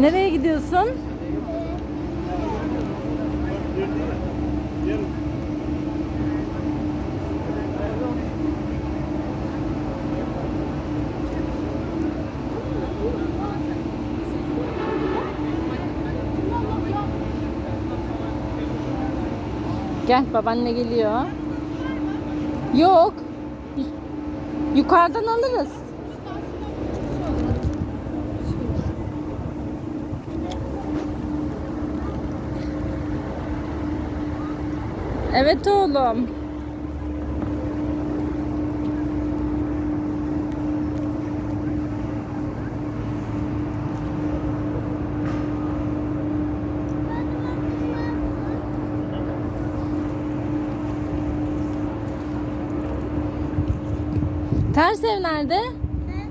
Nereye gidiyorsun? Gel babaanne geliyor. Yok. Yukarıdan alırız. Evet oğlum. Ters ev nerede?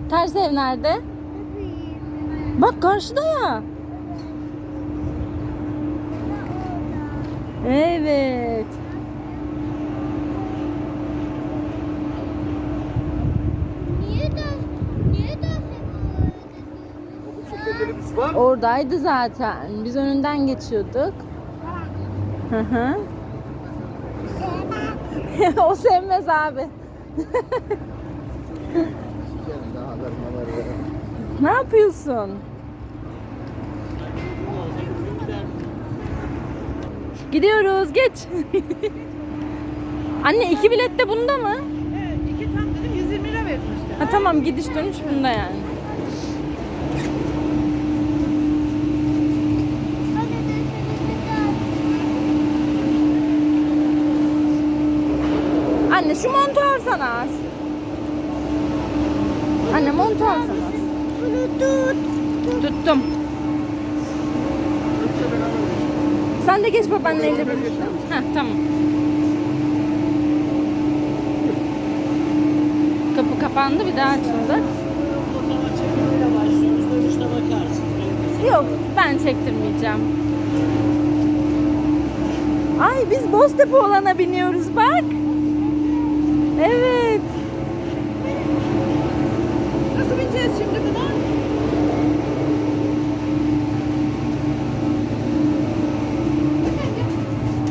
Ters ev nerede? Bak karşıda ya. Evet. Niye de niye de Şekerimiz var. Oradaydı zaten. Biz önünden geçiyorduk. Hı hı. o sevmez abi. Ne yapıyorsun? Gidiyoruz geç. Anne iki bilet de bunda mı? Evet, iki tam dedim 120 lira vermişler. Ha tamam gidiş dönüş bunda yani. Anne şu montu alsana. Anne montu alsana. Bunu tut. Tuttum. Sen de geç babaanneyle birlikte. Heh tamam. Kapı kapandı bir daha açıldı. Yok ben çektirmeyeceğim. Ay biz Boztepe olana biniyoruz bak. Evet. Nasıl bineceğiz şimdi buna?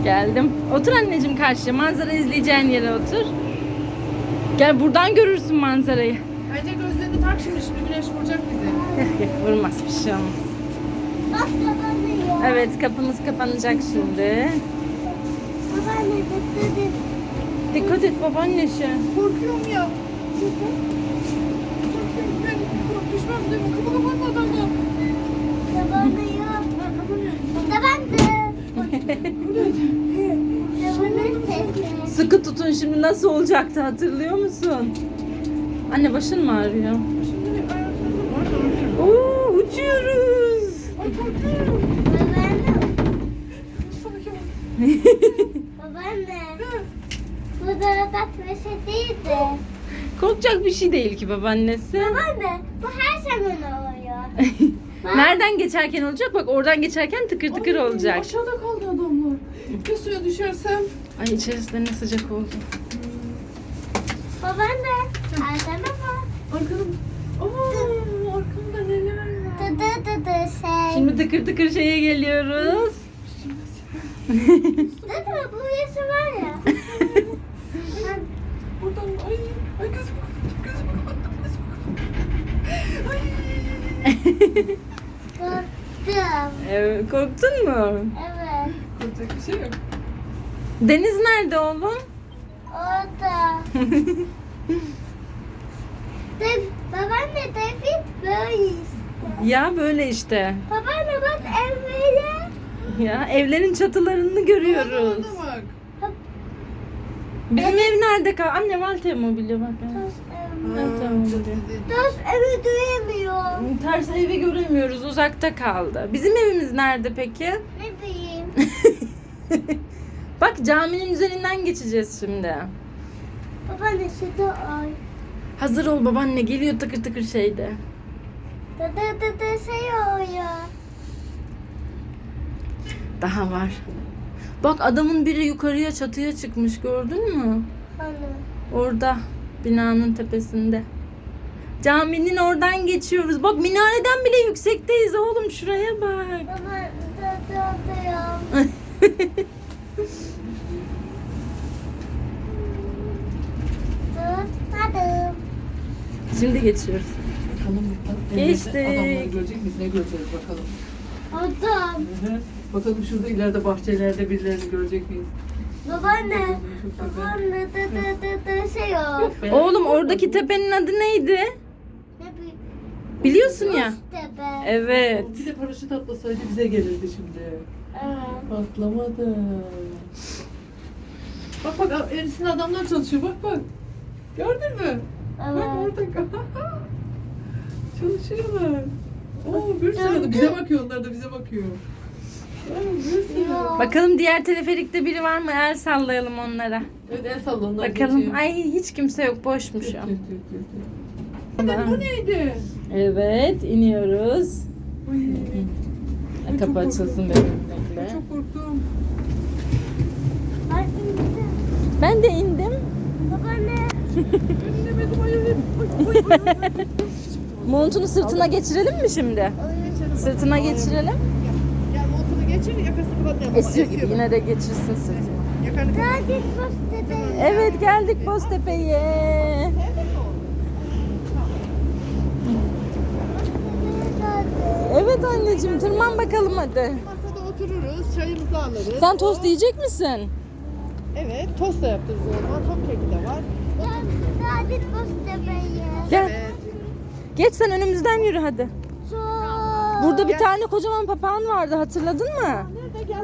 Geldim. Otur anneciğim karşıya. Manzara izleyeceğin yere otur. Gel buradan görürsün manzarayı. Bence gözlerini tak şimdi şimdi güneş vuracak bizi. Vurmaz bir şey olmaz. Bak. Evet kapımız kapanacak şimdi. Babaanne et. Dikkat et babaannesi. Korkuyorum ya. Ben düşmem değil mi? Kapı? Babaanne ya. Babanın sesi. Sıkı tutun şimdi nasıl olacaktı hatırlıyor musun? Anne başın mı ağrıyor? Oo, uçuyoruz. Ay korkuyorum. Babaanne. Babaanne. Bu da tatlı bir şey değil de. Korkacak bir şey değil ki babaannesi. Babaanne bu her zaman oluyor. Nereden geçerken olacak? Bak oradan geçerken tıkır tıkır Ay, olacak. Aşağıda kaldı adamlar. Bir suya düşersem. Ay içerisi de ne sıcak oldu. Babaanne. Arkana bak. Arkanım. Aa, arkamda neler var. Dı dı dı dı şey. Şimdi tıkır tıkır şeye geliyoruz. Dı dı bu yaşı var ya. Ay gözümü kapattım gözümü kapattım gözümü kapattım. Ay. Korktum. Evet, korktun mu? Evet. Korkacak bir şey yok. Deniz nerede oğlum? Orada. Dev, babaanne David böyle işte. ya böyle işte. Babaanne bak evlere. Ya evlerin çatılarını görüyoruz. Bak. Bizim ev nerede kal? Anne Valte mobili bak. Ev. Valte mobili. Taş evi duyamıyor. Ters evi göremiyoruz. Uzakta kaldı. Bizim evimiz nerede peki? Ne bileyim. Bak caminin üzerinden geçeceğiz şimdi. babaanne şurada ay. Hazır ol babaanne geliyor tıkır tıkır şeyde. Dı dı dı dı şey oluyor. Daha var. Bak adamın biri yukarıya çatıya çıkmış gördün mü? Anne. Orada binanın tepesinde. Caminin oradan geçiyoruz. Bak minareden bile yüksekteyiz oğlum şuraya bak. Şimdi geçiyoruz. Bakalım bakalım. Geçtik. Adamları görecek miyiz? Ne göreceğiz bakalım. Otum. Hı hı. Bakalım şurada ileride bahçelerde birilerini görecek miyiz? Babaanne. Babaanne tı tı tı tı şey yok. Be- Oğlum oradaki tepenin adı neydi? Ne bir Biliyorsun ya. tepe. Evet. Bir de paraşüt atlasaydı bize gelirdi şimdi. Evet. Atlamadı. Bak bak Eris'in adamlar çalışıyor bak bak. Gördün mü? Bak Evet. orada. Çalışıyorlar. Oo bir sürü de bize bakıyor onlar da bize bakıyor. Oo, bir sürü. Yok. Bakalım diğer teleferikte biri var mı? El sallayalım onlara. Evet el salla onlar Bakalım. geçiyor. Ay hiç kimse yok. Boşmuş o. Tüh, tüh, tüh, tüh, tüh. Bu neydi? Evet iniyoruz. Ay, Ay, Kapı açılsın benim bekle. Çok korktum. Ay, indim. Ben de indim. Önlemedim. Ay, ay, ay, ay. Montunu sırtına geçirelim mi şimdi? Sırtına geçirelim. Gel montunu geçir yakasını kapatmayalım. Esiyor gibi yine de geçirsin sırtına. Yakanı kapat. Geldik Boztepe'ye. Evet geldik Boztepe'ye. Evet anneciğim tırman bakalım hadi. Masada otururuz, çayımızı alırız. Sen tost yiyecek misin? Evet, tost da yaptırırız o zaman. Top keki de var. Geldik Boztepe'ye. Gel. Evet. Geç sen önümüzden yürü hadi. Çok. Burada bir tane kocaman papağan vardı hatırladın mı?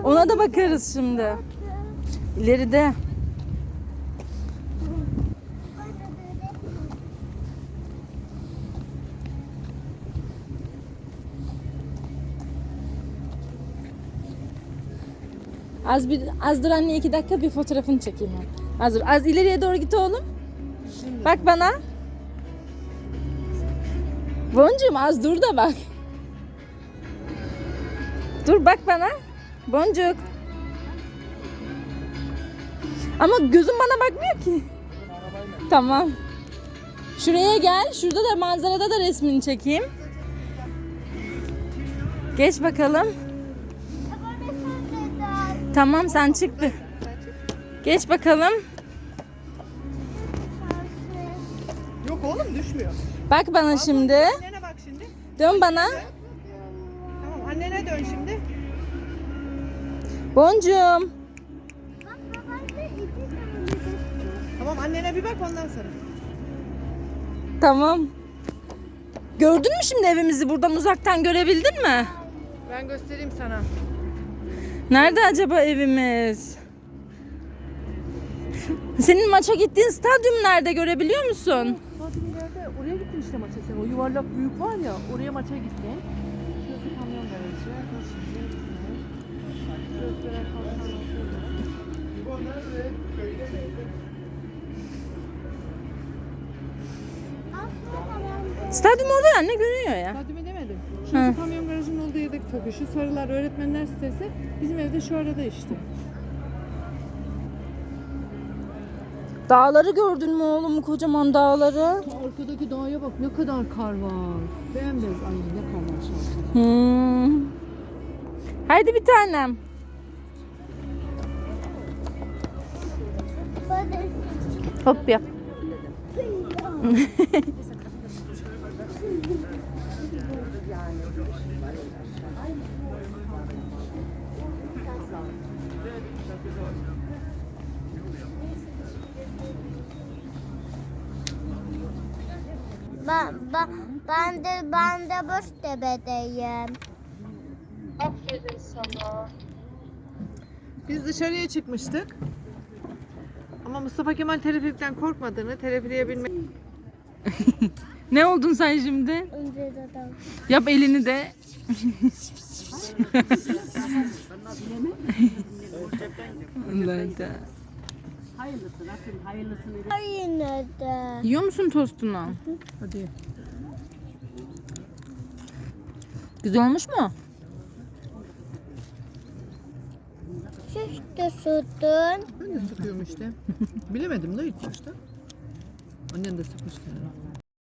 Ona da bakarız şimdi. İleride. Az bir az dur anne iki dakika bir fotoğrafını çekeyim ben. Az dur. Az ileriye doğru git oğlum. Bak bana. Boncuğum az dur da bak. Dur bak bana. Boncuk. Ama gözüm bana bakmıyor ki. Tamam. Şuraya gel. Şurada da manzarada da resmini çekeyim. Geç bakalım. Tamam sen çık bir. Geç bakalım. Yok oğlum düşmüyor. Bak bana şimdi. Annene bak şimdi. Dön bana. Tamam annene dön şimdi. Boncuğum. Tamam annene bir bak ondan sonra. Tamam. Gördün mü şimdi evimizi buradan uzaktan görebildin mi? Ben göstereyim sana. Nerede acaba evimiz? Senin maça gittiğin stadyum nerede görebiliyor musun? Gittin işte maça sen. O yuvarlak büyük var ya oraya maça gittin. Şurası kamyon garajı. Burası Gösteren kalkan Stadyum orada anne görüyor ya. Stadyumu demedim. Şurası kamyon garajının olduğu yerdeki takı. Şu sarılar öğretmenler sitesi. Bizim evde şu arada işte. Dağları gördün mü oğlum kocaman dağları? Arkadaki dağa bak ne kadar kar var. Bembeyaz. Ay ne kar var şu. Hmm. Haydi bir tanem. Hop yap. Ben, ben, ben de ben de Boztepe'deyim. Biz dışarıya çıkmıştık. Ama Mustafa Kemal teleferikten korkmadığını, teleferiğe binmek... Ne oldun sen şimdi? Önce de adam. Yap elini de. Ben de. Yine de. Yiyor musun tostunu? Hadi. Güzel olmuş mu? Siz de sütün. Ben de sıkıyorum işte. Bilemedim de ilk başta. Annen de sıkmış kendini.